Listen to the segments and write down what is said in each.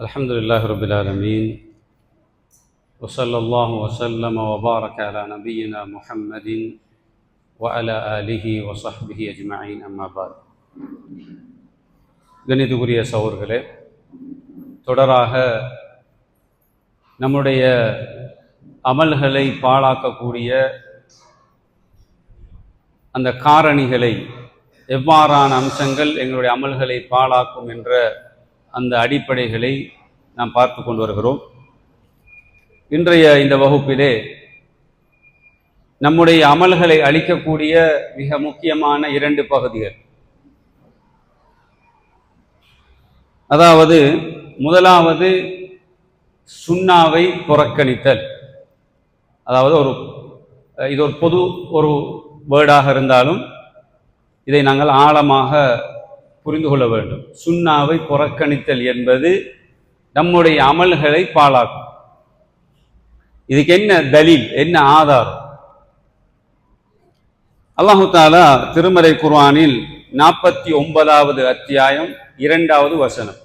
الحمد لله رب العالمين وصلى الله وسلم وبارك على نبينا محمد وعلى آله وصحبه أجمعين أما بعد கணிதுக்குரிய சகோதர்களே தொடராக நம்முடைய அமல்களை பாழாக்கக்கூடிய அந்த காரணிகளை எவ்வாறான அம்சங்கள் எங்களுடைய அமல்களை பாழாக்கும் என்ற அந்த அடிப்படைகளை நாம் பார்த்து கொண்டு வருகிறோம். இன்றைய இந்த வகுப்பிலே நம்முடைய அமல்களை அளிக்கக்கூடிய மிக முக்கியமான இரண்டு பகுதிகள். அதாவது முதலாவது சுண்ணாவை புறக்கணித்தல். அதாவது ஒரு இது ஒரு பொது ஒரு வேர்டாக இருந்தாலும் இதை நாங்கள் ஆழமாக புரிந்து கொள்ள வேண்டும். சுண்ணாவை புறக்கணித்தல் என்பது நம்முடைய அமல்களை பாழாக்கும். இதுக்கு என்ன தலீல்? என்ன ஆதாரம்? அல்லாஹு தாலா திருமறை குர்ஆனில் நாற்பத்தி ஒன்பதாவது அத்தியாயம் இரண்டாவது வசனம்.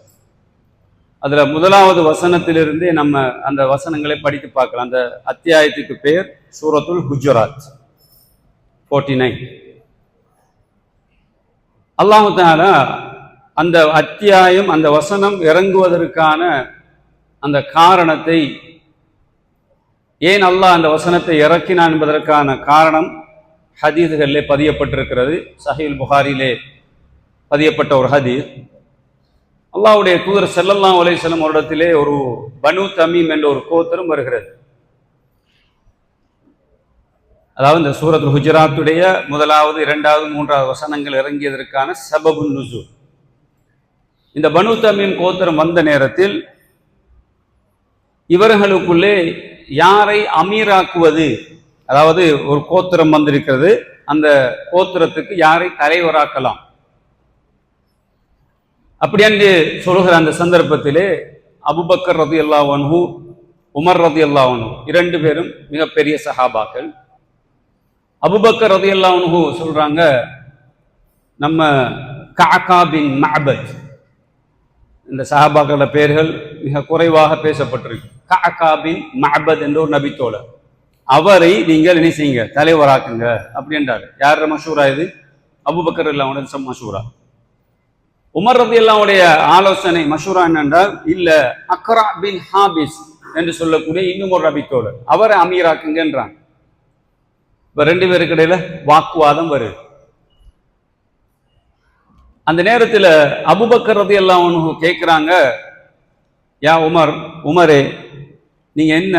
அதுல முதலாவது வசனத்திலிருந்தே நம்ம அந்த வசனங்களை படித்து பார்க்கலாம். அந்த அத்தியாயத்துக்கு பேர் சூரத்துல் குஜராத். ஃபோர்ட்டி நைன் அல்லாமத்தால அந்த அத்தியாயம் அந்த வசனம் இறங்குவதற்கான அந்த காரணத்தை ஏன் அல்லாஹ் அந்த வசனத்தை இறக்கினான் என்பதற்கான காரணம் ஹதீதுகளிலே பதியப்பட்டிருக்கிறது. சஹீல் புகாரிலே பதியப்பட்ட ஒரு ஹதீஸ். அல்லாவுடைய தூதர் செல்லல்லாம் செல்லும் வருடத்திலே ஒரு பனு தமீம் என்ற ஒரு கோத்திரம் வருகிறது. அதாவது இந்த சூரத் ஹுஜராத்துடைய முதலாவது இரண்டாவது மூன்றாவது வசனங்கள் இறங்கியதற்கான சபபு நுசு இந்த பனு தமீம் கோத்திரம் வந்த நேரத்தில் இவர்களுக்குள்ளே யாரை அமீராக்குவது? அதாவது ஒரு கோத்திரம் வந்திருக்கிறது. அந்த கோத்திரத்துக்கு யாரை தலைவராக்கலாம்? அப்படி என்று சொல்கிற அந்த சந்தர்ப்பத்திலே அபுபக்கர் ரதி அல்லாவன்ஹு உமர் ரதி அல்லாவனு இரண்டு பேரும் மிகப்பெரிய சஹாபாக்கள். அபுபக்கர் ரதையெல்லாம் அல்லாவன்ஹு சொல்றாங்க நம்ம காக்கா பின் மஹபத் இந்த சஹாபாக்கள பெயர்கள் மிக குறைவாக பேசப்பட்டிருக்கு. காக்கா பின் மஹபத் என்ற ஒரு நபித்தோழர். அவரை நீங்கள் என்ன செய்யுங்க? தலைவராக்குங்க. அப்படின்றாரு யார் மஷூரா இது? அபுபக்கர் இல்லாவுடைய மஷூரா. உமர் ரதி அல்லாவுடைய ஆலோசனை மஷூரா என்னென்றால் இல்ல அக்ரா பின் ஹாபிஸ் என்று சொல்லக்கூடிய இன்னும் ஒரு நபித்தோழர். அவரை அமீராக்குங்கன்றாங்க. இப்ப ரெண்டு பேருக்கு இடையில வாக்குவாதம் வருது. அந்த நேரத்துல அபுபக்கரது எல்லாம் ஒன்று கேட்குறாங்க யா உமர் உமரே நீங்க என்ன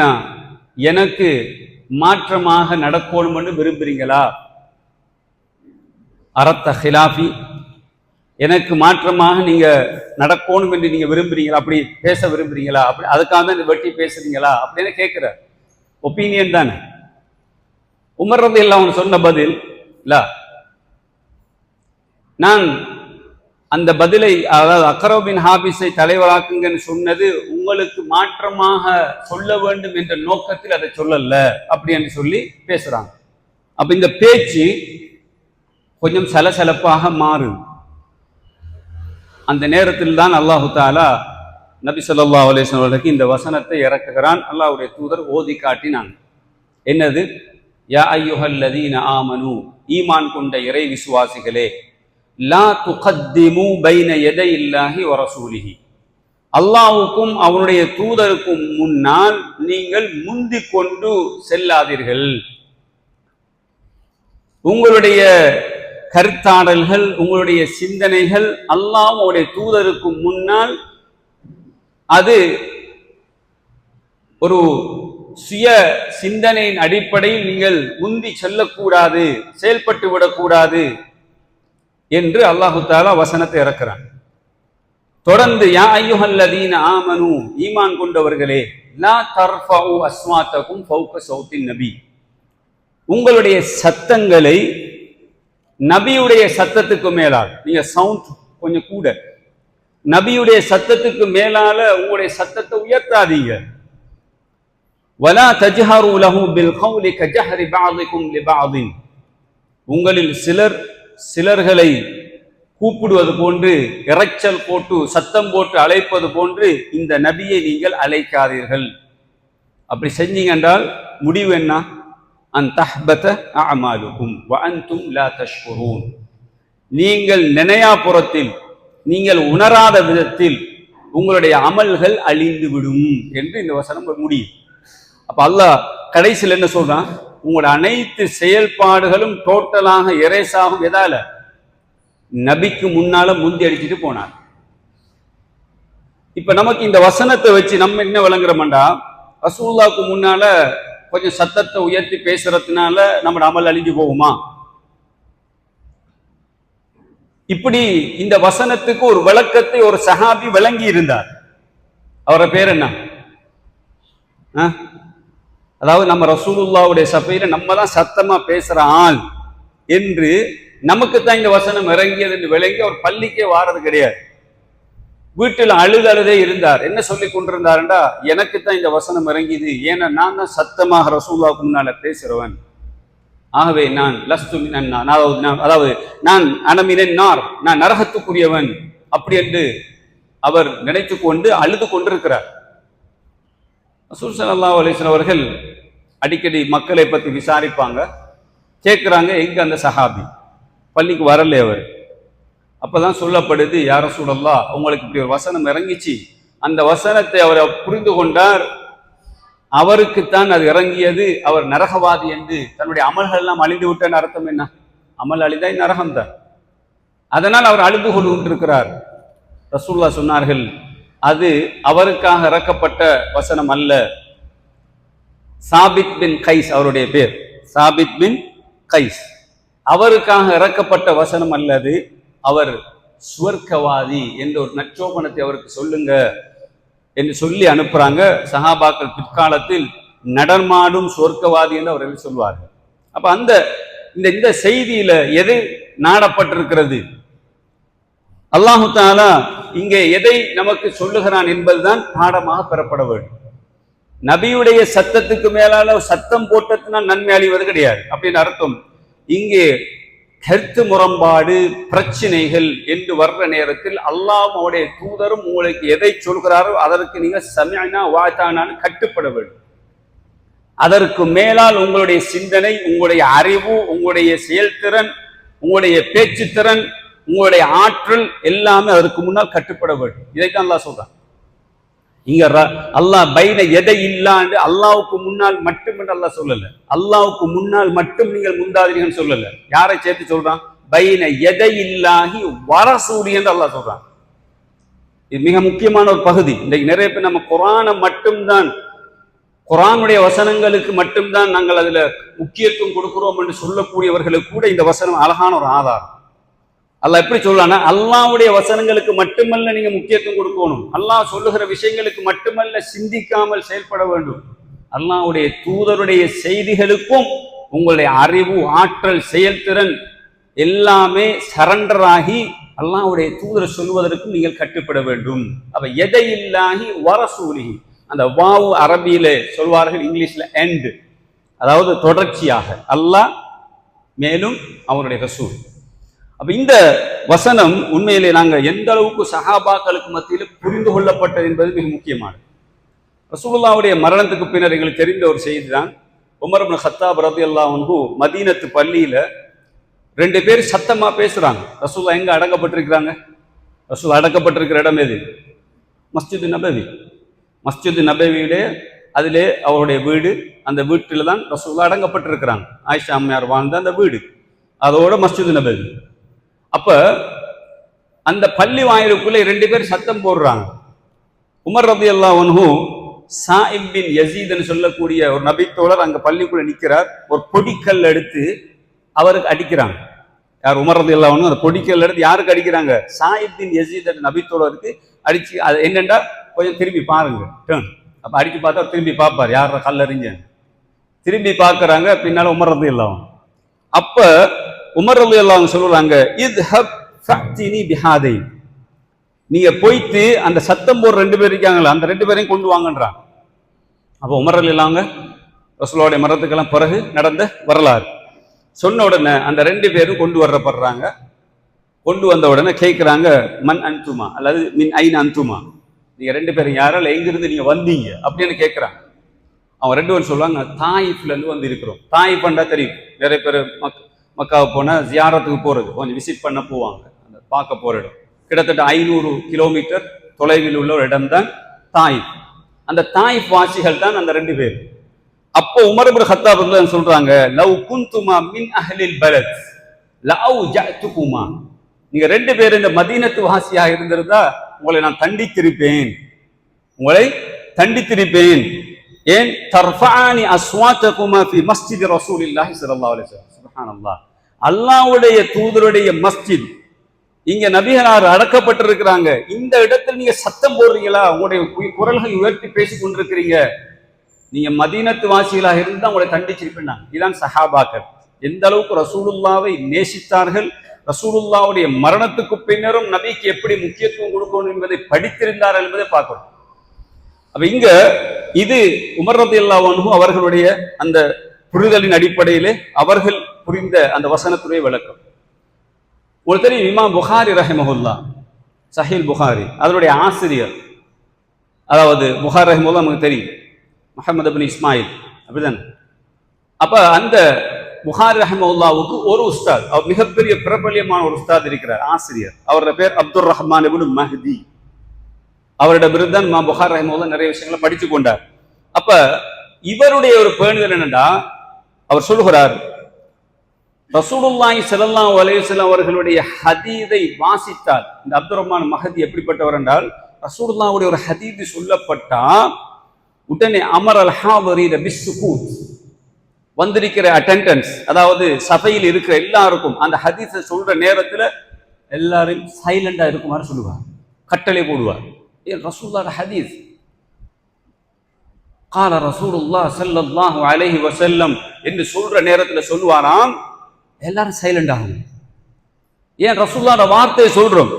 எனக்கு மாற்றமாக நடக்கணும்னு விரும்புறீங்களா? அரத்த ஹிலாஃபி எனக்கு மாற்றமாக நீங்க நடக்கணும் என்று நீங்க விரும்புறீங்களா? அப்படி பேச விரும்புறீங்களா? அப்படி அதுக்காக தான் வெட்டி பேசுறீங்களா? அப்படின்னு கேட்குற ஒப்பீனியன் தானே. உமர் ரதி அவன் சொன்ன பதில் இல்ல நான் அந்த பதிலை அதாவது அக்கரோபின் ஹாபிஸை தலைவராக்குங்கன்னு சொன்னது உங்களுக்கு மாற்றமாக சொல்ல வேண்டும் என்ற நோக்கத்தில் அதை சொல்லல அப்படி என்று சொல்லி பேசுறாங்க. அப்ப இந்த பேச்சு கொஞ்சம் சலசலப்பாக மாறும் அந்த நேரத்தில் தான் அல்லாஹு தாலா நபி சொல்லா அலேஸ்வர்களுக்கு இந்த வசனத்தை இறக்குகிறான். அல்லாஹுடைய தூதர் ஓதி காட்டினான் என்னது? யா ஐயுஹல்லதீன ஆமனு ஈமான் கொண்ட இறை விசுவாசிகளே லா துகத்திமு பைன எதை இல்லாஹி வரசூலிஹி அல்லாவுக்கும் அவனுடைய தூதருக்கும் முன்னால் நீங்கள் முந்திக் கொண்டு செல்லாதீர்கள் உங்களுடைய கருத்தாடல்கள் உங்களுடைய சிந்தனைகள் அல்லாஹ் அவருடைய தூதருக்கு முன்னால் அது ஒரு சுய சிந்தனையின் அடிப்படையில் நீங்கள் உந்தி செல்லக்கூடாது செயல்பட்டு விடக்கூடாது என்று அல்லாஹு தாலா வசனத்தை இறக்கிறான். தொடர்ந்து யா ஐயுஹல்லதீன ஆமனு ஈமான் கொண்டவர்களே லா தர்ஃபவு அஸ்மாத்தகும் ஃபௌக சௌத்தின் நபி. உங்களுடைய சத்தங்களை நபியுடைய சத்தத்துக்கு மேலால் நீங்க சவுண்ட் கொஞ்சம் கூட நபியுடைய சத்தத்துக்கு மேலால உங்களுடைய சத்தத்தை உயர்த்தாதீங்க. வலா தஜ்ஹரு லஹு பில் கௌலி கஜஹரி பஅதிக்கும் லிபஅதின் உங்களில் சிலர் சிலர்களை கூப்பிடுவது போன்று இறைச்சல் போட்டு சத்தம் போட்டு அழைப்பது போன்று இந்த நபியை நீங்கள் அழைக்காதீர்கள். அப்படி செஞ்சீங்க என்றால் முடிவு என்ன? அன் தஹ்பத அமாலுக்கும் வஅன்தும் லா தஷ்குரூன். நீங்கள் நினையாபுறத்தில் நீங்கள் உணராத விதத்தில் உங்களுடைய அமல்கள் அழிந்து விடும் என்று இந்த வசனம் முடியும் அப்ப அல்லாஹ் கடைசியில் என்ன சொல்றான்? உங்களோட அனைத்து செயல்பாடுகளும் டோட்டலாக எரேசாகும். எதால? நபிக்கு முன்னால முந்தி அடிச்சுட்டு போனார். இப்ப நமக்கு இந்த வசனத்தை வச்சு நம்ம என்ன விளங்குறோம்டா? ரசூல்லாவுக்கு முன்னால கொஞ்சம் சத்தத்தை உயர்த்தி பேசுறதுனால நம்ம அமல் அழிஞ்சு போகுமா? இப்படி இந்த வசனத்துக்கு ஒரு விளக்கத்தை ஒரு சஹாபி விளங்கி இருந்தார் அவரை பேர் என்ன? அதாவது நம்ம ரசூலுல்லாவுடைய சபையில நம்ம தான் சத்தமா பேசுற ஆள் என்று நமக்கு தான் இந்த வசனம் இறங்கியது என்று விளங்கி அவர் பள்ளிக்கே வாரது கிடையாது. வீட்டில் அழுது அழுதே இருந்தார். என்ன சொல்லி கொண்டிருந்தாருண்டா? எனக்கு தான் இந்த வசனம் இறங்கியது. ஏன்னா நான் தான் சத்தமாக ரசூல்லாவுக்கு முன்னால பேசுறவன். ஆகவே நான் லஸ்து அதாவது நான் அதாவது நான் அனமினன் நார். நான் நரகத்துக்குரியவன். அப்படி என்று அவர் நினைத்து கொண்டு அழுது கொண்டிருக்கிறார். ரசூல் ஸல்லல்லாஹு அவர்கள் அடிக்கடி மக்களை பற்றி விசாரிப்பாங்க. கேட்குறாங்க எங்கே அந்த சஹாபி? பள்ளிக்கு வரல அவர். அப்போ தான் சொல்லப்படுது யார சூழல்லா உங்களுக்கு இப்படி ஒரு வசனம் இறங்கிச்சு. அந்த வசனத்தை அவர் புரிந்து கொண்டார். அவருக்குத்தான் அது இறங்கியது. அவர் நரகவாதி என்று தன்னுடைய அமல்கள் எல்லாம் அழிந்து விட்டேன் அர்த்தம் என்ன? அமல் அழிந்தாய் நரகம் தான் அதனால் அவர் அழுது கொண்டு கொண்டிருக்கிறார் ரசூல்லா சொன்னார்கள் அது அவருக்காக இறக்கப்பட்ட வசனம் அல்ல. சாபித் பின் கைஸ் அவருடைய பேர். சாபித் பின் கைஸ். அவருக்காக இறக்கப்பட்ட வசனம் அல்லது அவர் சுவர்க்கவாதி என்ற ஒரு நச்சோபனத்தை அவருக்கு சொல்லுங்க என்று சொல்லி அனுப்புறாங்க. சஹாபாக்கள் பிற்காலத்தில் நடமாடும் சொர்க்கவாதி என்று அவர்கள் சொல்வார்கள். அப்ப அந்த இந்த இந்த செய்தியில எது நாடப்பட்டிருக்கிறது? அல்லாஹு தாலா இங்கே எதை நமக்கு சொல்லுகிறான் என்பதுதான் பாடமாக பெறப்பட வேண்டும். நபியுடைய சத்தத்துக்கு மேலால சத்தம் போட்டதுனால் நன்மை அழிவது கிடையாது. அப்படின்னு அர்த்தம். இங்கே கருத்து முரண்பாடு பிரச்சனைகள் என்று வர்ற நேரத்தில் அல்லாஹ்வுடைய தூதரும் உங்களுக்கு எதை சொல்கிறாரோ அதற்கு நீங்கள் சமயனா வாய்த்தானான்னு கட்டுப்பட வேண்டும். அதற்கு மேலால் உங்களுடைய சிந்தனை உங்களுடைய அறிவு உங்களுடைய செயல்திறன் உங்களுடைய பேச்சுத்திறன் உங்களுடைய ஆற்றல் எல்லாமே அதற்கு முன்னால் கட்டுப்பட வேண்டும். இதைத்தான் அல்லாஹ் சொல்றான். இங்க அல்லாஹ் பைன எதை இல்லாண்டு அல்லாவுக்கு முன்னால் மட்டும் என்று அல்லாஹ் சொல்லல. அல்லாவுக்கு முன்னால் மட்டும் நீங்கள் முந்தாதிரிகள் சொல்லல. யாரை சேர்த்து சொல்றான்? பைன எதை இல்லாகி வரசூடி என்று அல்லாஹ் சொல்றான். இது மிக முக்கியமான ஒரு பகுதி. இன்றைக்கு நிறைய பேர் நம்ம குரானை மட்டும்தான் குரானுடைய வசனங்களுக்கு மட்டும்தான் நாங்கள் அதுல முக்கியத்துவம் கொடுக்கிறோம் என்று சொல்லக்கூடியவர்களுக்கு கூட இந்த வசனம் அழகான ஒரு ஆதாரம். அல்ல எப்படி சொல்லலாம்னா அல்லாவுடைய வசனங்களுக்கு மட்டுமல்ல நீங்க முக்கியத்துவம் கொடுக்கணும். அல்லாஹ் சொல்லுகிற விஷயங்களுக்கு மட்டுமல்ல சிந்திக்காமல் செயல்பட வேண்டும். அல்லாவுடைய தூதருடைய செய்திகளுக்கும் உங்களுடைய அறிவு ஆற்றல் செயல்திறன் எல்லாமே சரண்டர் ஆகி அல்லாவுடைய தூதர் சொல்வதற்கும் நீங்கள் கட்டுப்பட வேண்டும். அப்ப எதை இல்லாகி வரசூலி அந்த வாவு அரபியில சொல்வார்கள் இங்கிலீஷ்ல எண்ட் அதாவது தொடர்ச்சியாக. அல்லாஹ் மேலும் அவருடைய ரசூல். அப்ப இந்த வசனம் உண்மையிலே நாங்கள் எந்த அளவுக்கு சஹாபாக்களுக்கு மத்தியில் புரிந்து கொள்ளப்பட்டது என்பது மிக முக்கியமானது. ரசூலுல்லாவுடைய மரணத்துக்கு பின்னர் எங்களுக்கு தெரிந்த ஒரு செய்தி தான் உமர் இப்னு ஹத்தாப் ரலியல்லாஹு மதீனத்து பள்ளியில ரெண்டு பேர் சத்தமா பேசுறாங்க. ரசூல்லா எங்க அடக்கப்பட்டிருக்கிறாங்க ரசூல் அடக்கப்பட்டிருக்கிற இடம் எது? மஸ்ஜிது நபவி. மஸ்ஜிது நபவியிலே அதிலே அவருடைய வீடு அந்த வீட்டில் தான் ரசூல்லா அடங்கப்பட்டிருக்கிறாங்க. ஆயிஷா அம்மையார் வாழ்ந்த அந்த வீடு. அதோட மஸ்ஜிது நபவி. அப்ப அந்த பள்ளி வாயிலுக்குள்ள ரெண்டு பேர் சத்தம் போடுறாங்க. உமர் ரபி அல்லா ஒன்ஹு சாயிப் பின் யசீதன் சொல்லக்கூடிய ஒரு நபித்தோழர் அங்க பள்ளிக்குள்ள நிற்கிறார் ஒரு பொடிக்கல் எடுத்து அவருக்கு அடிக்கிறாங்க. யார் உமர் ரதி அல்லா அந்த பொடிக்கல் எடுத்து யாருக்கு அடிக்கிறாங்க? சாஹிப் பின் யசீதன் நபித்தோழருக்கு அடிச்சு அது என்னென்றா கொஞ்சம் திரும்பி பாருங்க. டேர்ன் அப்ப அடிச்சு பார்த்தா திரும்பி பார்ப்பார். யார கல்லறிஞ்ச திரும்பி பார்க்கறாங்க பின்னால உமர் ரதி அப்போ உமர் ரலி அல்லாஹ் சொல்லுறாங்க இத்ஹப் ஃபக்தினி பிஹாதை. நீங்க போய்த்து அந்த சத்தம் போடுற ரெண்டு பேர் இருக்காங்களா அந்த ரெண்டு பேரையும் கொண்டு வாங்கன்றான் அப்போ உமர் அலி அல்லாங்க ரசூலோடைய மரணத்துக்கெல்லாம் பிறகு நடந்த வரலாறு. சொன்ன உடனே அந்த ரெண்டு பேரும் கொண்டு வரப்படுறாங்க. கொண்டு வந்த உடனே கேட்குறாங்க மண் அன்துமா? அல்லது மின் ஐன் அன்துமா? நீங்கள் ரெண்டு பேரும் யாரால் எங்கிருந்து நீங்கள் வந்தீங்க? அப்படின்னு கேட்குறாங்க. அவன் ரெண்டு பேரும் சொல்லுவாங்க தாயிஃப்லேருந்து வந்து இருக்கிறோம் தாயிஃப் தெரியும். நிறைய பேர் மக்காவை போனால் ஜியாரத்துக்கு போகிறது கொஞ்சம் விசிட் பண்ண போவாங்க. அந்த பார்க்க போகிற இடம். கிட்டத்தட்ட ஐநூறு கிலோமீட்டர் தொலைவில் உள்ள ஒரு இடம் தான் தாயிஃப் அந்த தாயிஃப் வாசிகள் தான் அந்த ரெண்டு பேர். அப்போ உமரபுர் ஹத்தாப் ரலியல்லாஹு சொல்றாங்க லவ் குந்துமா மின் அஹலில் பலத். லவ் ஜஅத்துகுமா நீங்க ரெண்டு பேர் இந்த மதீனத்து வாசியா இருந்திருந்தா உங்களை நான் தண்டித்திருப்பேன். உங்களை தண்டித்திருப்பேன். ஏன்? தர்ஃபானி அஸ்வாத்தகுமா ஃபி மஸ்ஜித் ரசூலில்லாஹி ஸல்லல்லாஹு அலைஹி வஸல்லம். சுப்ஹானல்லாஹ். அல்லாஹ்வுடைய தூதருடைய மஸ்ஜித். இங்க நபிகளார் அடக்கப்பட்டிருக்கிறாங்க. இந்த இடத்துல நீங்க சத்தம் போடுறீங்களா? உங்களுடைய குரல்கள் உயர்த்தி பேசி கொண்டிருக்கிறீங்க. நீங்க மதீனத்து வாசிகளாக இருந்தா உங்களை கண்டிச்சிருப்பேன் இதான் சஹாபாக்கள். எந்த அளவுக்கு ரசூலுல்லாவை நேசித்தார்கள் ரசூலுல்லாவுடைய மரணத்துக்கு பின்னரும் நபிக்கு எப்படி முக்கியத்துவம் கொடுக்கணும் என்பதை படித்திருந்தார்கள் என்பதை பார்க்கணும். அப்ப இங்க இது உமர் ரத்தி அன்ஹு அவர்களுடைய அந்த புரிதலின் அடிப்படையிலே அவர்கள் புரிந்த அந்த வசனத்துடைய விளக்கம். ஒருத்தர் தெரியும் இமாம் புகாரி ரஹிமஹுல்லா சஹீல் புகாரி அதனுடைய ஆசிரியர். அதாவது புகார் ரஹிமுல்லா நமக்கு தெரியும். முகமது அபின் இஸ்மாயில் அப்படிதான். அப்ப அந்த புகார் ரஹிமவுல்லாவுக்கு ஒரு உஸ்தாத் அவர் மிகப்பெரிய பிரபல்யமான ஒரு உஸ்தாத் இருக்கிறார் ஆசிரியர். அவரோட பேர் அப்துல் ரஹ்மான் இபின் மஹதி. அவரிடமிருந்து தான் மா புகார் ரஹமுல்லா நிறைய விஷயங்களை படித்து கொண்டார். அப்ப இவருடைய ஒரு பேணுதல் என்னன்னா அவர் சொல்லுகிறார் ரசூலுல்லாய் செல்லல்லா அலைஹி அவர்களுடைய ஹதீதை வாசித்தால் இந்த அப்துல் ரஹ்மான் மஹதி எப்படிப்பட்டவர் என்றால் ரசூலுல்லாவுடைய ஒரு ஹதீது சொல்லப்பட்டா உடனே அமர் அல் பிஸ்ஸுகூத் வந்திருக்கிற அட்டெண்டன்ஸ் அதாவது சபையில் இருக்கிற எல்லாருக்கும் அந்த ஹதீஸை சொல்ற நேரத்தில் எல்லாரும் சைலண்டா இருக்குமாறு சொல்லுவார் கட்டளை போடுவார். ஏன் ரசூல்லா ஹதீஸ்? கால ரசூலுல்லா செல்லல்லாஹு அலஹி வசல்லம் என்று சொல்ற நேரத்தில் சொல்லுவாராம் எல்லாரும் சைலண்ட் ஆகும் ஏன் ரசூல்லாட வார்த்தையை சொல்றோம்?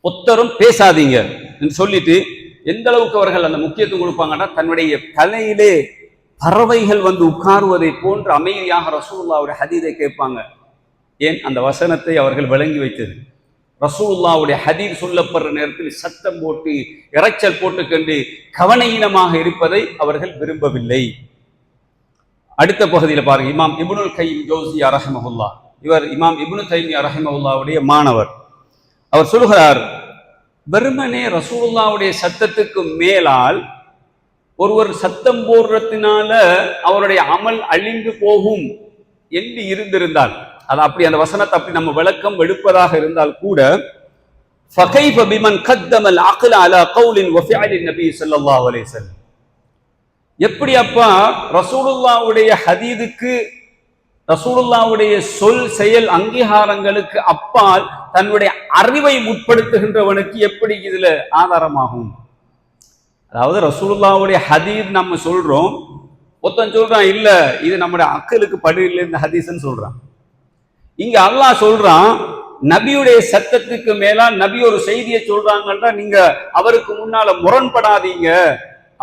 ஒத்தரும் பேசாதீங்க என்று சொல்லிட்டு எந்த அளவுக்கு அவர்கள் அந்த முக்கியத்துவம் கொடுப்பாங்கன்னா தன்னுடைய தலையிலே பறவைகள் வந்து உட்காருவதை போன்று அமைதியாக ரசூல்லாவுடைய ஹதீதை கேட்பாங்க. ஏன்? அந்த வசனத்தை அவர்கள் விளங்கி வைத்தது. ரசூல்லாவுடைய ஹதீர் சொல்லப்படுற நேரத்தில் சத்தம் போட்டு இரைச்சல் போட்டுக்கொண்டு கவனையினமாக இருப்பதை அவர்கள் விரும்பவில்லை. அடுத்த பகுதியில் பாருங்க இமாம் இப்னுல் கைம் ஜோசியா ரஹமஹுல்லா இவர் இமாம் இப்னு தைமியா ரஹமஹுல்லாவுடைய மாணவர் அவர் சொல்கிறார் வெறுமனே ரசூலுல்லாவுடைய சத்தத்துக்கு மேலால் ஒருவர் சத்தம் போடுறதுனால அவருடைய அமல் அழிந்து போகும் என்று இருந்திருந்தால் அது அப்படி அந்த வசனத்தை அப்படி நம்ம விளக்கம் எடுப்பதாக இருந்தால் கூட فكيف بمن قدم العقل على قول وفعل النبي صلى الله عليه وسلم எப்படி அப்பா? ரசூலுல்லாவுடைய ஹதீதுக்கு ரசூலுல்லாவுடைய சொல் செயல் அங்கீகாரங்களுக்கு அப்பால் தன்னுடைய அறிவை முற்படுத்துகின்றவனுக்கு எப்படி இதுல ஆதாரமாகும்? அதாவது ரசூலுல்லாவுடைய ஹதீத் நம்ம சொல்றோம். ஒருத்தன் சொல்றான் இல்ல இது நம்முடைய அக்கலுக்கு படு இல்லை இந்த ஹதீஸ்ன்னு சொல்றான். இங்க அல்லாஹ் சொல்றான் நபியுடைய சத்தத்துக்கு மேலா நபி ஒரு செய்தியை சொல்றாங்கன்னா நீங்க அவருக்கு முன்னால முரண்படாதீங்க.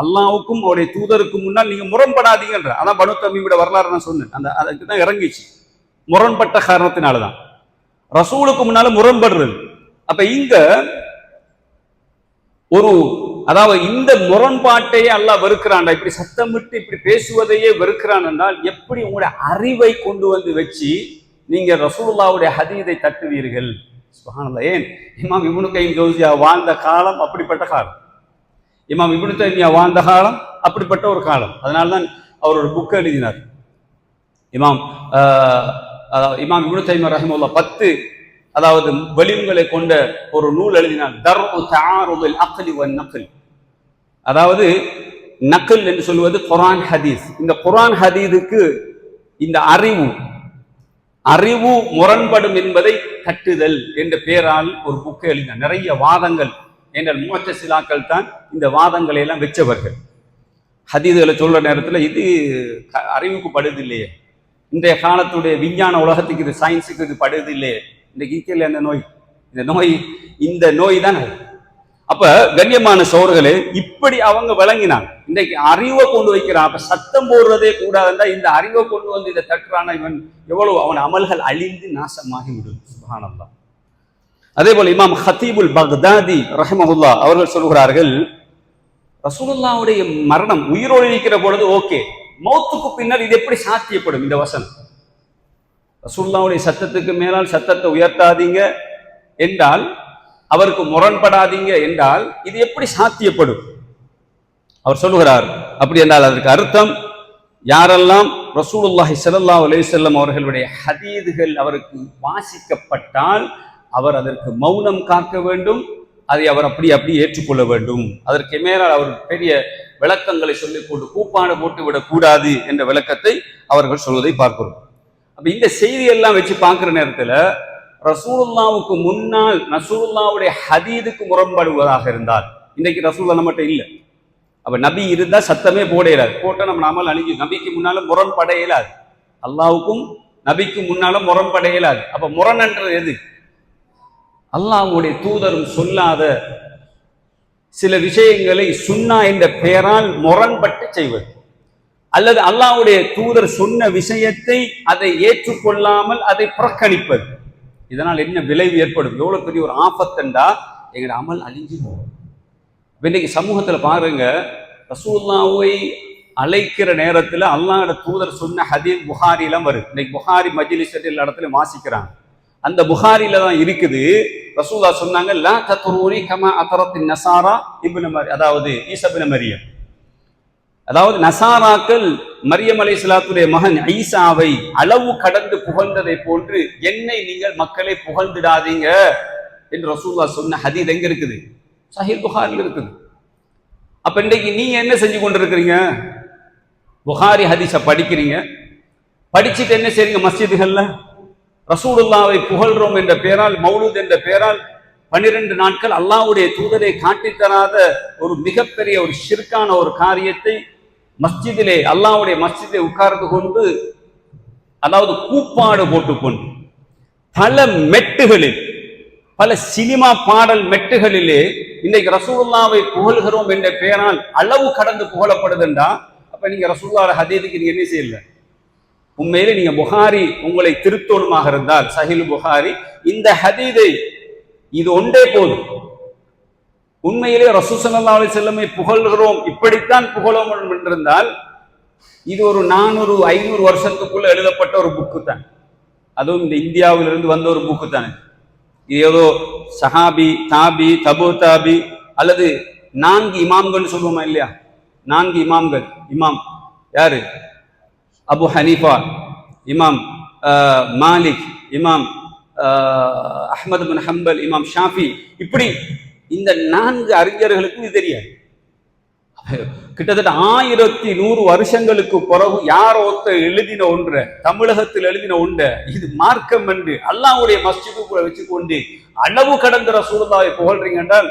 அல்லாவுக்கும் அவருடைய தூதருக்கு முன்னால் நீங்க முரண்படாதீங்கன்ற. அதான் பனு தம்பியோட வரலாறு நான் சொன்னேன். அந்த அதுக்கு தான் இறங்கிச்சு. முரண்பட்ட காரணத்தினாலதான். ரசூலுக்கு முன்னால முரண்படுறது. அப்ப இங்க ஒரு அதாவது இந்த முரண்பாட்டையே அல்லாஹ் வெறுக்கிறான்டா. இப்படி சத்தமிட்டு இப்படி பேசுவதையே வெறுக்கிறான் என்றால் எப்படி உங்களுடைய அறிவை கொண்டு வந்து வச்சு நீங்க ரசூலுல்லாவுடைய ஹதீதை தட்டுவீர்கள்? ஏன்? இமாம் இப்னு கைம் ஜௌசியா வாழ்ந்த காலம் அப்படிப்பட்ட காலம். இமாம் இப்னு தைமியா வாழ்ந்த காலம் அப்படிப்பட்ட ஒரு காலம். அதனால தான் அவர் ஒரு புக் எழுதினார். இமாம் இமாம் இப்னு தைமியா ரஹிமுல்லா பத்து அதாவது வலிவுகளை கொண்ட ஒரு நூல் எழுதினார். தர் தாருல் அக்லி வன் நக்ல். அதாவது நக்கல் என்று சொல்வது குரான் ஹதீஸ். இந்த குரான் ஹதீதுக்கு இந்த அறிவு அறிவு முரண்படும் என்பதை கட்டுதல் என்ற பெயரால் ஒரு புக்கை எழுதினார். நிறைய வாதங்கள் என்ற மூச்ச சிலாக்கள் தான் இந்த வாதங்களை எல்லாம் வச்சவர்கள் ஹதீதுகளை சொல்ற நேரத்தில் இது அறிவுக்கு படுது இல்லையே இன்றைய காலத்துடைய விஞ்ஞான உலகத்துக்கு இது சயின்ஸுக்கு இது படுது இல்லையே இன்றைக்கு இருக்கல அந்த நோய்? இந்த நோய் இந்த நோய் தான். அப்ப கண்ணியமான சோர்களே இப்படி அவங்க விளங்கினாங்க. இன்றைக்கு அறிவை கொண்டு வைக்கிறான். அப்ப சத்தம் போடுறதே கூடாதுன்னா இந்த அறிவை கொண்டு வந்து இதை தட்டுறான இவன் எவ்வளவு அவன் அமல்கள் அழிந்து நாசமாகி விடும் சுபஹானல்லாஹ். அதே போல இமாம் ஹத்தீபுல் பக்தாதி ரஹமஹுல்லா அவர்கள் சொல்கிறார்கள் ரசூலுல்லாவுடைய மரணம் உயிரோடு இருக்கிற பொழுது ஓகே மௌத்துக்கு பின்னர் இது எப்படி சாத்தியப்படும் இந்த வசனம்? ரசூல்லாவுடைய சத்தத்துக்கு மேலால் சத்தத்தை உயர்த்தாதீங்க என்றால் அவருக்கு முரண்படாதீங்க என்றால் இது எப்படி சாத்தியப்படும்? அவர் சொல்லுகிறார் அப்படி என்றால் அதற்கு அர்த்தம் யாரெல்லாம் ரசூலுல்லாஹி சல்லா அலைஹி அவர்களுடைய ஹதீதுகள் அவருக்கு வாசிக்கப்பட்டால் அவர் அதற்கு மௌனம் காக்க வேண்டும். அதை அவர் அப்படி அப்படி ஏற்றுக்கொள்ள வேண்டும். அதற்கு மேலால் அவர் பெரிய விளக்கங்களை சொல்லிக் கொண்டு கூப்பாடு போட்டு விடக்கூடாது என்ற விளக்கத்தை அவர்கள் சொல்வதை பார்க்கிறோம். அப்ப இந்த செய்தியெல்லாம் வச்சு பார்க்குற நேரத்தில் ரசூலுல்லாவுக்கு முன்னால் ரசூலுல்லாவுடைய ஹதீதுக்கு முரண்படுவதாக இருந்தார். இன்னைக்கு ரசூல்லா நம்மகிட்ட இல்லை. அப்ப நபி இருந்தால் சத்தமே போட இயலாது. போட்டா நம்ம நாமல் அழிஞ்சு நபிக்கு முன்னாலும் முரண்பட இயலாது. அல்லாவுக்கும் நபிக்கு முன்னாலும் முரண்பட இயலாது. அப்ப முரண்ன்றது எது? அல்லாஹ்வுடைய தூதரும் சொல்லாத சில விஷயங்களை சுன்னா என்ற பெயரால் முரண்பட்டு செய்வது. அல்லது அல்லாஹ்வுடைய தூதர் சொன்ன விஷயத்தை அதை ஏற்றுக்கொள்ளாமல் அதை புறக்கணிப்பது. இதனால் என்ன விளைவு ஏற்படும்? எவ்வளவு பெரிய ஒரு ஆபத்தண்டா எங்களோட அமல் அழிஞ்சு போகும். இன்னைக்கு சமூகத்தில் பாருங்க ரசூல்லாவை அழைக்கிற நேரத்தில் அல்லாஹோட தூதர் சொன்ன ஹதீஸ் புகாரிலாம் வருது. இன்னைக்கு புகாரி மஜ்லிஸ் எல்லா இடத்துலையும் வாசிக்கிறாங்க. அந்த புகாரில தான் இருக்குது. ரசூலா சொன்னாங்க லா தத்ரூனி கமா அத்தரத்தின் நசாரா இப்னு மரி அதாவது ஈசபின மரியம். அதாவது நசாராக்கள் மரியம் அலை மகன் ஐசாவை அளவு கடந்து புகழ்ந்ததை போன்று என்னை நீங்கள் மக்களை புகழ்ந்துடாதீங்க என்று ரசூல்லா சொன்ன ஹதீத் எங்க இருக்குது? சஹீல் புகாரில் இருக்குது. அப்ப இன்னைக்கு நீங்க என்ன செஞ்சு கொண்டிருக்கிறீங்க? புகாரி ஹதீஸை படிக்கிறீங்க. படிச்சுட்டு என்ன செய்றீங்க? மஸ்ஜிதுகள்ல? ரசூலுல்லாவை புகழ்றோம் என்ற பெயரால் மௌலூத் என்ற பெயரால் பன்னிரண்டு நாட்கள் அல்லாவுடைய தூதரை காட்டித் தராத ஒரு மிகப்பெரிய ஒரு ஷிர்கான ஒரு காரியத்தை மஸ்ஜிதிலே அல்லாவுடைய மஸ்ஜிதை உட்கார்ந்து கொண்டு அதாவது கூப்பாடு போட்டுக்கொண்டு பல மெட்டுகளில் பல சினிமா பாடல் மெட்டுகளிலே இன்னைக்கு ரசூலுல்லாவை புகழ்கிறோம் என்ற பெயரால் அளவு கடந்து புகழப்படுதுண்டா அப்ப நீங்க ரசூல்லா ஹதீதுக்கு நீங்க என்ன செய்யல? உண்மையிலே நீங்க புகாரி உங்களை திருத்தோணுமாக இருந்தால் சஹில் புகாரி இந்த ஹதீதை இது ஒன்றே போதும். உண்மையிலே ரசூசல்லா அலி செல்லமை புகழ்கிறோம் இப்படித்தான் புகழோம் என்றிருந்தால் இது ஒரு நானூறு ஐநூறு வருஷத்துக்குள்ள எழுதப்பட்ட ஒரு புக்கு தான். அதுவும் இந்த இந்தியாவிலிருந்து வந்த ஒரு புக்கு தானே. இது ஏதோ சஹாபி தாபி தபு தாபி அல்லது நான்கு இமாம்கள் சொல்லுவோமா இல்லையா? நான்கு இமாம்கள். இமாம் யாரு? அபு ஹனீஃபா இமாம் மாலிக் இமாம் அஹமது பின் ஹம்பல் இமாம் ஷாஃபி இப்படி இந்த நான்கு அறிஞர்களுக்கும் இது தெரியாது. கிட்டத்தட்ட ஆயிரத்தி நூறு வருஷங்களுக்கு பிறகு யார் ஒருத்த எழுதின ஒன்ற தமிழகத்தில் எழுதின ஒன்ற இது மார்க்கம் என்று அல்லாவுடைய மஸ்ஜிதுக்குள்ள வச்சுக்கொண்டு அளவு கடந்த ரசூலுல்லாவை புகழ்றீங்க என்றால்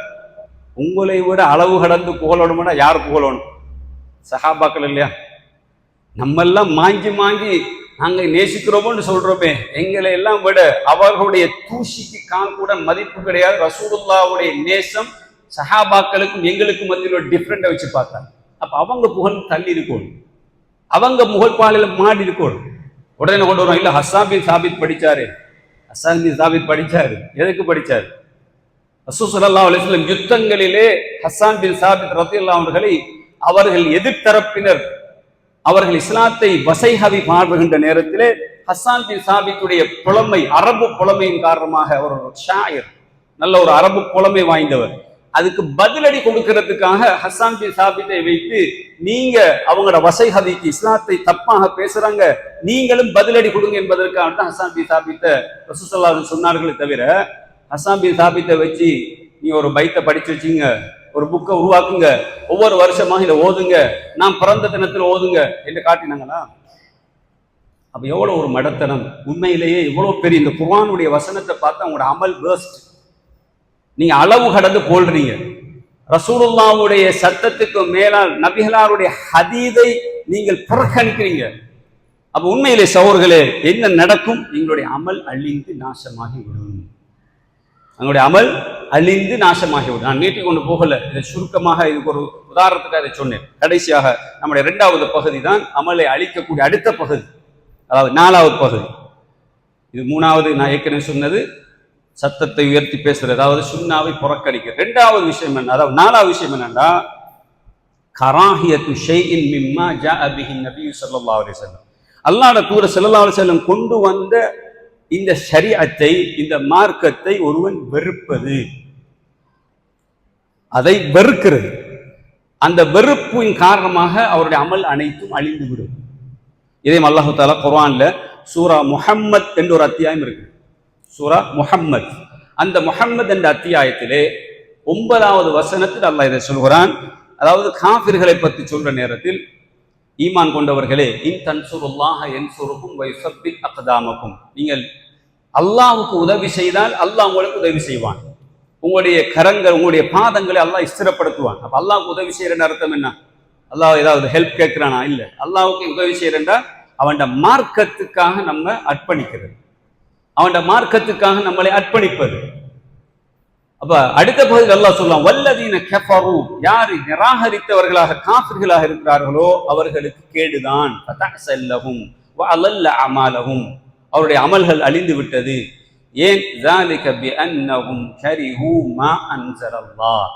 உங்களை விட அளவு கடந்து புகழணும்னா யார் புகழணும்? சஹாபாக்கள் இல்லையா? நம்மெல்லாம் மாங்கி மாங்கி நாங்கள் நேசிக்கிறோமோன்னு சொல்றோமே எங்களை எல்லாம் விட அவர்களுடைய தூசிக்கு கான் கூட மதிப்பு கிடையாது. ரசூலுல்லாவுடைய நேசம் சஹாபாக்களுக்கும் எங்களுக்கும் மத்தியில் ஒரு டிஃப்ரெண்டை வச்சு பார்த்தாங்க. அப்போ அவங்க புகழ் தள்ளி இருக்கணும் அவங்க முகல் பாலில் மாடி இருக்கணும் உடனே கொண்டு வரும் இல்லை ஹஸ்ஸான் பின் சாபித் படிச்சாரு. ஹஸ்ஸான் பின் சாபித் படித்தாரு எதுக்கு படித்தார் ரசூ ஸல்லல்லாஹு அலைஹி யுத்தங்களிலே ஹஸ்ஸான் பின் சாபித் ரத்தியல்லாஹு அவர்களை அவர்கள் எதிர்த்தரப்பினர். அவர்கள் இஸ்லாத்தை வசைஹவி பார்வுகின்ற நேரத்திலே ஹசான் பின் சாபித்துடைய புலமை அரபு புலமையின் காரணமாக அவர் ஒரு ஷாயர் நல்ல ஒரு அரபு புலமை வாய்ந்தவர். அதுக்கு பதிலடி கொடுக்கிறதுக்காக ஹசான் பின் சாபித்தை வைத்து நீங்க அவங்களோட வசைஹவிக்கு இஸ்லாத்தை தப்பாக பேசுறாங்க நீங்களும் பதிலடி கொடுங்க என்பதற்காக தான் ஹசான் பின் சாபித்த ரசூசல்லாஹு சொன்னார்களே தவிர ஹசான் பின் சாபித்தை வச்சு நீ ஒரு பைத்தை படிச்சு வச்சீங்க ஒரு புக்கை உருவாக்குங்க. ஒவ்வொரு வருஷமாக இதை ஓதுங்க. நான் பிறந்த தினத்தில் ஓதுங்க என்று காட்டினாங்களா? அப்போ எவ்வளவு ஒரு மடத்தனம். உண்மையிலேயே எவ்வளவு பெரிய இந்த குர்வானுடைய வசனத்தை பார்த்தா அவங்களோட அமல் வேஸ்ட் நீங்க அளவு கடந்து போல்றீங்க ரசூலுல்லாவுடைய சத்தத்துக்கு மேலால் நபிகளாருடைய ஹதீதை நீங்கள் புறக்கணிக்கிறீங்க. அப்போ உண்மையிலே சகோர்களே என்ன நடக்கும்? எங்களுடைய அமல் அழிந்து நாசமாகி விடும். அவங்களுடைய அமல் அழிந்து நாசமாகிவிடும். நான் நீட்டி கொண்டு போகல. இதை சுருக்கமாக இதுக்கு ஒரு உதாரணத்துக்காக இதை சொன்னேன். கடைசியாக நம்முடைய இரண்டாவது பகுதி தான் அமலை அழிக்கக்கூடிய அடுத்த பகுதி. அதாவது நாலாவது பகுதி. இது மூணாவது நான் ஏற்கனவே சொன்னது. சத்தத்தை உயர்த்தி பேசுறது. அதாவது சுண்ணாவை புறக்கணிக்க ரெண்டாவது விஷயம் என்ன? அதாவது நாலாவது விஷயம் என்னன்னா கராஹியத்து ஷெய்இன் மிம்மா ஜா அபிஹின் நபி ஸல்லல்லாஹு அலைஹி வஸல்லம். அல்லாஹ்ட தூர ஸல்லல்லாஹு அலைஹி செல்லம் கொண்டு வந்த இந்த சரியத்தை இந்த மார்க்கத்தை ஒருவன் வெறுப்பது. அதை வெறுக்கிறது. அந்த வெறுப்பின் காரணமாக அவருடைய அமல் அனைத்தும் அழிந்து விடும் இதையும் அல்லாஹு தாலா குர்ஆன்ல சூரா முஹம்மத் என்ற ஒரு அத்தியாயம் இருக்கு. சூரா முஹம்மத். அந்த முஹம்மத் என்ற அத்தியாயத்திலே ஒன்பதாவது வசனத்தில் அல்லாஹ் இதை சொல்கிறான். அதாவது காபிர்களை பற்றி சொல்ற நேரத்தில் ஈமான் கொண்டவர்களே இன் தன்சுருல்லாக என் சுருக்கும் வைசப்பித் அக்தாமக்கும். நீங்கள் அல்லாவுக்கு உதவி செய்தால் அல்லாஹ் உங்களுக்கு உதவி செய்வான். உங்களுடைய கரங்கள் உங்களுடைய பாதங்களை அல்லாஹ் ஸ்திரப்படுத்துவான். அப்போ அல்லாவுக்கு உதவி செய்யறன்னு அர்த்தம் என்ன? அல்லாஹ் ஏதாவது ஹெல்ப் கேட்கிறானா? இல்லை. அல்லாவுக்கு உதவி செய்யறா அவன்ட மார்க்கத்துக்காக நம்ம அர்ப்பணிக்கிறது. அவன்ட மார்க்கத்துக்காக நம்மளை அர்ப்பணிப்பது. அப்ப அடுத்த பகுதியில் அல்லாஹ் சொல்லலாம் வல்லதீன கெஃபரு. யார் நிராகரித்தவர்களாக காஃபிர்களாக இருக்கிறார்களோ அவர்களுக்கு கேடுதான். ஃபதஹ்சல்லஹும் வஅலல்ல அவருடைய அமல்கள் அழிந்து விட்டது. ஏன்?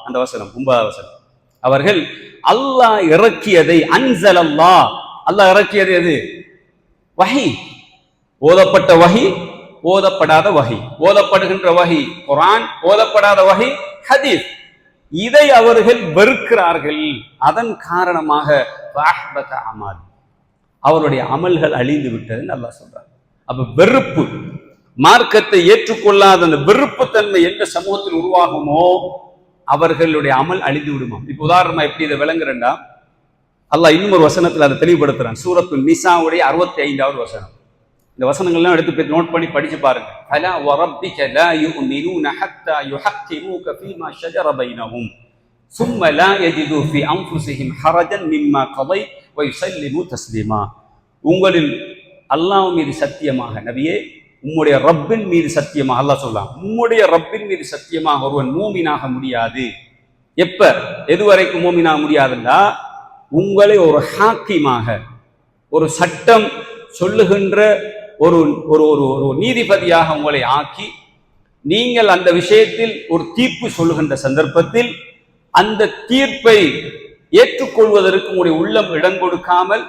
அந்த வசனம் கும்பா வசனம். அவர்கள் அல்லாஹ் இறக்கியதை அன்சல் அல்லாஹ். அல்லாஹ் இறக்கியது எது? வகை ஓதப்பட்ட வகை ஓதப்படாத வகை ஓதப்படுகின்ற வகை குரான் ஓதப்படாத வகை ஹதீஸ். இதை அவர்கள் வெறுக்கிறார்கள். அதன் காரணமாக அமல். அவருடைய அமல்கள் அழிந்து விட்டது நல்லா சொல்ற அப்ப வெறுப்பு மார்க்கத்தை ஏற்றுக்கொள்ளாத அந்த வெறுப்புத்தன்மை எந்த சமூகத்தில் உருவாகுமோ அவர்களுடைய அமல் அழிந்து விடுமா இப்ப உதாரணமா எப்படி இதை விளங்குறேன்டா அல்லாஹ் இன்னும் ஒரு வசனத்துல அதை தெளிவுபடுத்துறான் சூரத்து நிசாவுடைய அறுபத்தி ஐந்தாவது வசனம் இந்த வசனங்கள்லாம் எடுத்து போய் நோட் பண்ணி படிச்சு பாருங்க அலா வரப்பிக்க லா யுமினூன ஹத்தா யுஹக்கிமூக ஃபீமா ஷஜர பைனஹும் ثم لا يجدوا في انفسهم حرجا مما قضيت ويسلموا تسليما உங்களில் அல்லாஹ் மீது சத்தியமாக நபியே உம்முடைய ரப்பின் மீது சத்தியமாக அல்லாஹ் சொல்லலாம் உம்முடைய ரப்பின் மீது சத்தியமாக ஒருவன் மூமினாக முடியாது. எப்ப? எதுவரைக்கும் மூமினாக முடியாதுன்னா உங்களை ஒரு ஹாக்கிமாக ஒரு சட்டம் சொல்லுகின்ற ஒரு ஒரு ஒரு ஒரு நீதிபதியாக உங்களை ஆக்கி நீங்கள் அந்த விஷயத்தில் ஒரு தீர்ப்பு சொல்லுகின்ற சந்தர்ப்பத்தில் அந்த தீர்ப்பை ஏற்றுக்கொள்வதற்கு உங்களுடைய உள்ளம் இடம் கொடுக்காமல்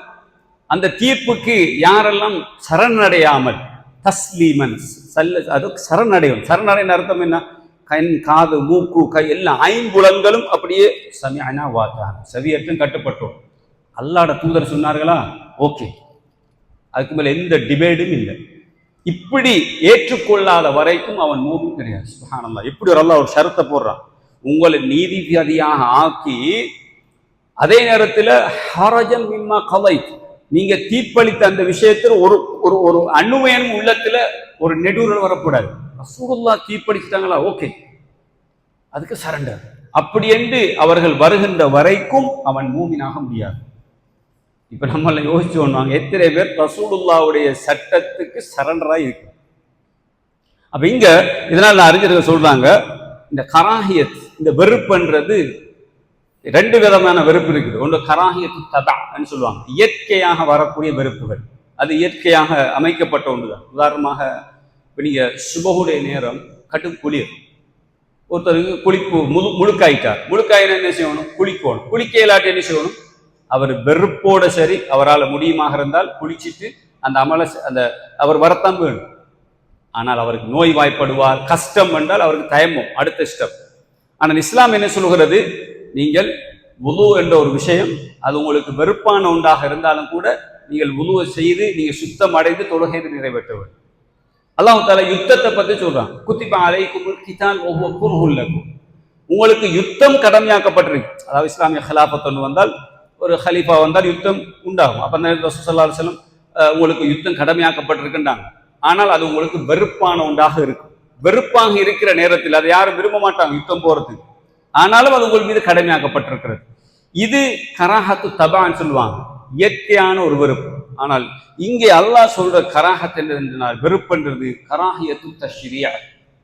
அந்த தீர்ப்புக்கு யாரெல்லாம் சரணடையாமல் தஸ்லீமன் சல்ல அது சரணடையும். சரணடையின் அர்த்தம் என்ன? கண் காது மூக்கு கை எல்லாம் ஐம்புலன்களும் அப்படியே சமியானா வாத்தான் செவியற்றும் கட்டுப்பட்டோம். அல்லாட தூதர் சொன்னார்களா? ஓகே. அதுக்கு மேலே எந்த டிபேடும் இல்லை. இப்படி ஏற்றுக்கொள்ளாத வரைக்கும் அவன் மூவியும் கிடையாது. சுகானந்தா எப்படி ஒரு அல்லா ஒரு ஷரத்தை போடுறான்? உங்களை நீதிபதியாக ஆக்கி அதே நேரத்தில் ஹரஜன் மிம்மா கலை நீங்க தீர்ப்பளித்த அந்த விஷயத்தில் ஒரு ஒரு ஒரு அணுவையனும் உள்ளத்துல ஒரு நெடுரல் வரக்கூடாது. ரசூலுல்லா தீர்ப்பளிச்சிட்டாங்களா? ஓகே. அதுக்கு சரண்டர் அப்படி என்று அவர்கள் வருகின்ற வரைக்கும் அவன் மூமினாக முடியாது. இப்ப நம்மள யோசிச்சு ஒண்ணுவாங்க. எத்தனை பேர் ரசூலுல்லாவுடைய சட்டத்துக்கு சரண்டரா இருக்கு? அப்ப இங்க இதனால அறிஞர்கள் சொல்றாங்க இந்த கராகியத் இந்த வெறுப்புன்றது ரெண்டு விதமான வெறுப்பு இருக்குது. ஒன்று கராகியத்து ததான்னு சொல்லுவாங்க. இயற்கையாக வரக்கூடிய வெறுப்புகள். அது இயற்கையாக அமைக்கப்பட்ட ஒன்றுதான். உதாரணமாக இப்போ நீங்கள் சுபகுடைய நேரம் கடும் குளிர். ஒருத்தருக்கு குளிப்பு முழு முழுக்காயிட்டார். முழுக்காயினா என்ன செய்யணும்? குளிக்கணும். குளிக்க இல்லாட்டி என்ன செய்யணும்? அவர் வெறுப்போட சரி அவரால் முடியுமாக இருந்தால் குளிச்சிட்டு அந்த அமலை அந்த அவர் வரத்தான் வேணும். ஆனால் அவருக்கு நோய் வாய்ப்படுவார் கஷ்டம் என்றால் அவருக்கு தயமும் அடுத்த ஸ்டெப் ஆனால் இஸ்லாம் என்ன சொல்கிறது நீங்கள் உது என்ற ஒரு விஷயம் அது உங்களுக்கு வெறுப்பான ஒன்றாக இருந்தாலும் கூட நீங்கள் உதுவை செய்து நீங்கள் சுத்தம் அடைந்து தொழுகையை நிறைவேற்ற வேண்டும் அல்லாஹ் தால யுத்தத்தை பத்தி சொல்றான். குத்திப்பான் அலைக்கும் கிதான் ஒவ்வொரு உங்களுக்கு யுத்தம் கடமையாக்கப்பட்டிருக்கு. அதாவது இஸ்லாமிய ஹலாபத் ஒன்று வந்தால் ஒரு ஹலீஃபா வந்தால் யுத்தம் உண்டாகும். அப்ப அந்த ரசூலுல்லாஹி உங்களுக்கு யுத்தம் கடமையாக்கப்பட்டிருக்குன்றாங்க. ஆனால் அது உங்களுக்கு வெறுப்பான ஒன்றாக இருக்கும். வெறுப்பாக இருக்கிற நேரத்தில் அதை யாரும் விரும்ப மாட்டாங்க யுத்தம் போறதுக்கு. ஆனாலும் அது உங்கள் மீது கடமையாக்கப்பட்டிருக்கிறது. இது கராஹத்து தபான்னு சொல்லுவாங்க. இயற்கையான ஒரு வெறுப்பு. ஆனால் இங்கே அல்லாஹ் சொல்ற கராஹத் என்றால் வெறுப்புன்றது கராஹியத்து தஷ்ரியா.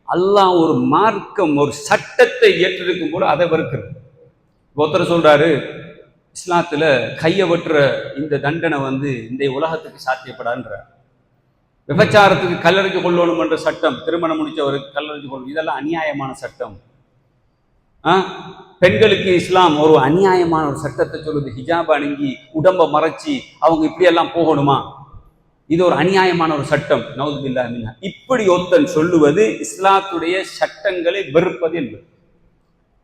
அல்லாஹ் ஒரு மார்க்கம் ஒரு சட்டத்தை ஏற்றிருக்கும் போது அதை வெறுக்கிறது. ஒருத்தர் சொல்றாரு இஸ்லாத்துல கையை வெட்டுற இந்த தண்டனை வந்து இந்த உலகத்துக்கு சாத்தியப்படான்ற விபச்சாரத்துக்கு கல்லறிஞ்சு கொள்ளணும் என்ற சட்டம் திருமணம் முடிச்சவருக்கு கல்லறிஞ்சு கொள்ளணும் இதெல்லாம் அநியாயமான சட்டம். பெண்களுக்கு இஸ்லாம் ஒரு அநியாயமான ஒரு சட்டத்தை சொல்லுது. ஹிஜாப் அணுங்கி உடம்ப மறைச்சி அவங்க இப்படியெல்லாம் போகணுமா? இது ஒரு அநியாயமான ஒரு சட்டம். நவுதுபில்லா மின்ஹா. இப்படி ஒருத்தன் சொல்லுவது இஸ்லாத்துடைய சட்டங்களை வெறுப்பது என்பது.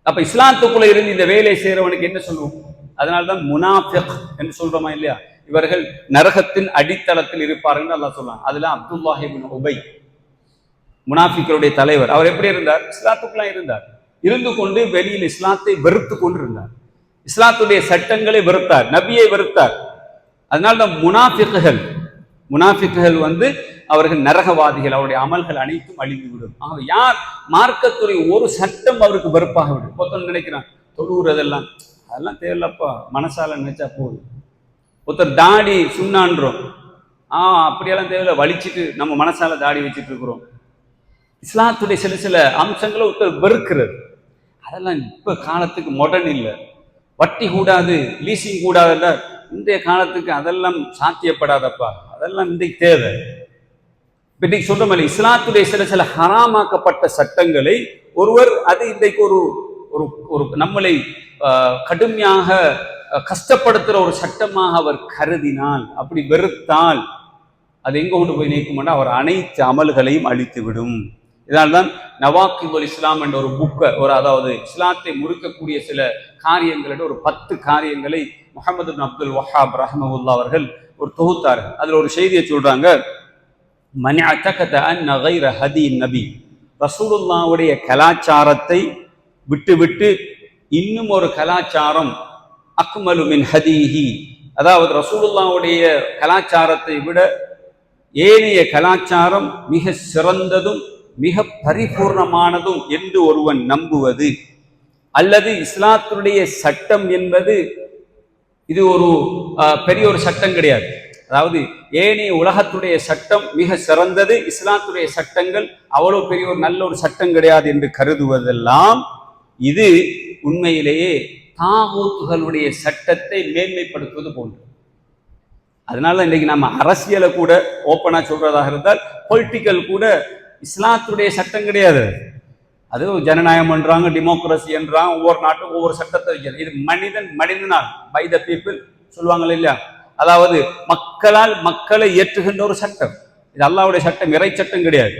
அப்ப இஸ்லாத்துக்குள்ள இருந்து இந்த வேலை செய்யறவனுக்கு என்ன சொல்லுவோம்? அதனால்தான் முனாஃபிக் என்று சொல்றோமா இல்லையா? இவர்கள் நரகத்தின் அடித்தளத்தில் இருப்பார்கள் அல்லாஹ் சொல்லலாம் அதுல அப்துல்லாஹிபின் உபை முனாஃபிக்களுடைய தலைவர். அவர் எப்படி இருந்தார்? இஸ்லாத்துக்குள்ள இருந்தார். இருந்து கொண்டு வெளியில் இஸ்லாத்தை வெறுத்து கொண்டு இருந்தார் இஸ்லாத்துடைய சட்டங்களை வெறுத்தார் நபியை வெறுத்தார். அதனால தான் முனாஃபிக்குகள் முனாஃபிக்குகள் வந்து அவர்கள் நரகவாதிகள் அவருடைய அமல்கள் அனைத்தும் அழிந்துவிடும். ஆக யார் மார்க்கத்துடைய ஒரு சட்டம் அவருக்கு வெறுப்பாக விடும்? ஒருத்தன் நினைக்கிறான் தொழுகிறதெல்லாம் அதெல்லாம் தேவையில்லப்பா மனசால நினைச்சா போதும். ஒருத்தர் தாடி சுண்ணான்றோம். ஆ அப்படியெல்லாம் தேவையில்ல வலிச்சிட்டு நம்ம மனசால தாடி வச்சுட்டு இருக்கிறோம். இஸ்லாத்துடைய சில சில அம்சங்களை ஒருத்தர் வெறுக்கிறது. அதெல்லாம் இப்போ காலத்துக்கு மாடர்ன் இல்லை. வட்டி கூடாது லீசிங் கூடாதுல்ல இன்றைய காலத்துக்கு அதெல்லாம் சாத்தியப்படாதப்பா. அதெல்லாம் இன்றைக்கு தேவை. இப்ப இன்னைக்கு சொல்றோம் இல்லை, இஸ்லாத்துடைய சில சில ஹராமாக்கப்பட்ட சட்டங்களை ஒருவர் அது இன்றைக்கு ஒரு ஒரு ஒரு நம்மளை கடுமையாக கஷ்டப்படுத்துகிற ஒரு சட்டமாக அவர் கருதினால் அப்படி வெறுத்தால் அது எங்க கொண்டு போய் நீக்கும்னா அவர் அனைத்து அமல்களையும் அழித்து விடும் இதனால்தான் நவாக்கிபுல் இஸ்லாம் என்ற ஒரு புக்கை ஒரு அதாவது இஸ்லாத்தை முறுக்கக்கூடிய சில காரியங்களோட ஒரு பத்து காரியங்களை முகமது அப்துல் வஹாப் ரஹமவுல்லா அவர்கள் ஒரு தொகுத்தார்கள் அதில் ஒரு செய்தியை சொல்றாங்க மனி அத்தகத அன் நகைர ஹதி நபி. ரசூலுல்லாவுடைய கலாச்சாரத்தை விட்டுவிட்டு இன்னும் ஒரு கலாச்சாரம் அக்மலு மின் ஹதீஹி. அதாவது ரசூலுல்லாவுடைய கலாச்சாரத்தை விட ஏனைய கலாச்சாரம் மிக சிறந்ததும் மிக பரிபூர்ணமானதும் என்று ஒருவன் நம்புவது. அல்லது இஸ்லாத்தினுடைய சட்டம் என்பது இது ஒரு பெரிய ஒரு சட்டம் கிடையாது. அதாவது ஏனைய உலகத்துடைய சட்டம் மிக சிறந்தது இஸ்லாத்துடைய சட்டங்கள் அவ்வளோ பெரிய ஒரு நல்ல ஒரு சட்டம் கிடையாது என்று கருதுவதெல்லாம் இது உண்மையிலேயே தாகூத்துகளுடைய சட்டத்தை மேன்மைப்படுத்துவது போன்று. அதனால இன்னைக்கு நம்ம அரசியலை கூட ஓப்பனாக சொல்றதாக இருந்தால் பொலிட்டிக்கல் கூட இஸ்லாத்துடைய சட்டம் கிடையாது. அது ஜனநாயகம் என்றாங்க டிமோக்ரஸி என்றாங்க ஒவ்வொரு நாட்டும் ஒவ்வொரு சட்டத்தை வைக்கிறது. இது மனிதன் மனிதனால் பை த பீப்புள் சொல்லுவாங்களே இல்லையா? அதாவது மக்களால் மக்களை ஏற்றுகின்ற ஒரு சட்டம். இது அல்லாவுடைய சட்டம் இறை சட்டம் கிடையாது.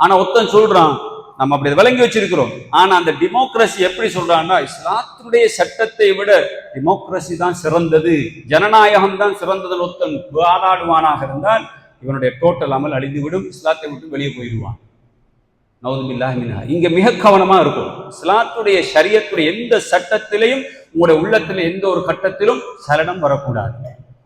ஆனால் ஒருத்தன் சொல்றான் நம்ம அப்படி விளங்கி வச்சிருக்கிறோம். ஆனால் அந்த டெமோக்ரஸி எப்படி சொல்றான்னா இஸ்லாத்தினுடைய சட்டத்தை விட டெமோக்ரஸி தான் சிறந்தது. ஜனநாயகம் தான் சிறந்தது ஒருத்தன் வாதாடுவானாக இருந்தால் இவனுடைய டோட்டல் அமல் அழிந்துவிடும் இஸ்லாத்தை விட்டு வெளியே போயிடுவான். நவுதுபில்லாஹி இங்கே மிக கவனமாக இருக்கும் இஸ்லாத்துடைய ஷரியத்துடைய எந்த சட்டத்திலையும் உங்களுடைய உள்ளத்தில் எந்த ஒரு கட்டத்திலும் சலனம் வரக்கூடாது.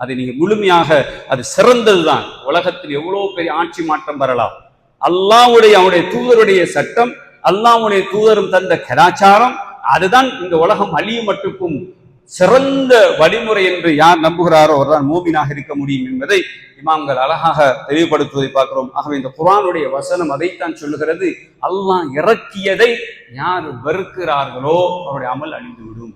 அதை நீங்கள் முழுமையாக அது சிறந்ததுதான். உலகத்தில் எவ்வளோ பெரிய ஆட்சி மாற்றம் வரலாம். அல்லாவுடைய அவனுடைய தூதருடைய சட்டம் அல்லாவுடைய தூதரும் தந்த கலாச்சாரம் அதுதான் இந்த உலகம் அழியும் மட்டுக்கும் சிறந்த வழிமுறை என்று யார் நம்புகிறாரோ அவர்தான் மூமினாக இருக்க முடியும் என்பதை இமாம்கள் அழகாக தெளிவுபடுத்துவதை பார்க்கிறோம். ஆகவே இந்த குரானுடைய வசனம் அதைத்தான் சொல்லுகிறது. அல்லாஹ் இறக்கியதை யார் வெறுக்கிறார்களோ அவருடைய அமல் அழிந்துவிடும்.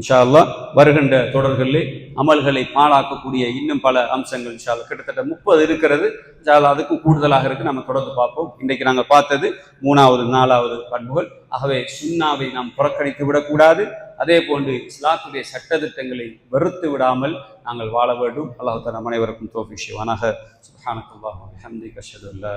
இன்ஷா அல்லாஹ் வருகின்ற தொடர்களிலே அமல்களை பாழாக்கக்கூடிய இன்னும் பல அம்சங்கள் இன்ஷா கிட்டத்தட்ட முப்பது இருக்கிறது. இன்ஷா அல்லாஹ் அதுக்கும் கூடுதலாக இருக்கு. நம்ம தொடர்ந்து பார்ப்போம். இன்றைக்கு நாங்கள் பார்த்தது மூணாவது நாலாவது பண்புகள். ஆகவே சுண்ணாவை நாம் புறக்கணித்து விடக்கூடாது. அதே போன்று இஸ்லாத்துடைய சட்டத்திட்டங்களை வெறுத்து விடாமல் நாங்கள் வாழ வேண்டும். அல்லாஹு தஆலா அனைவருக்கும் தோஃபிக் செய்வானாக. சுப்ஹானக்கல்லாஹு வபிஹம்திக அஷ்ஹது இல்லா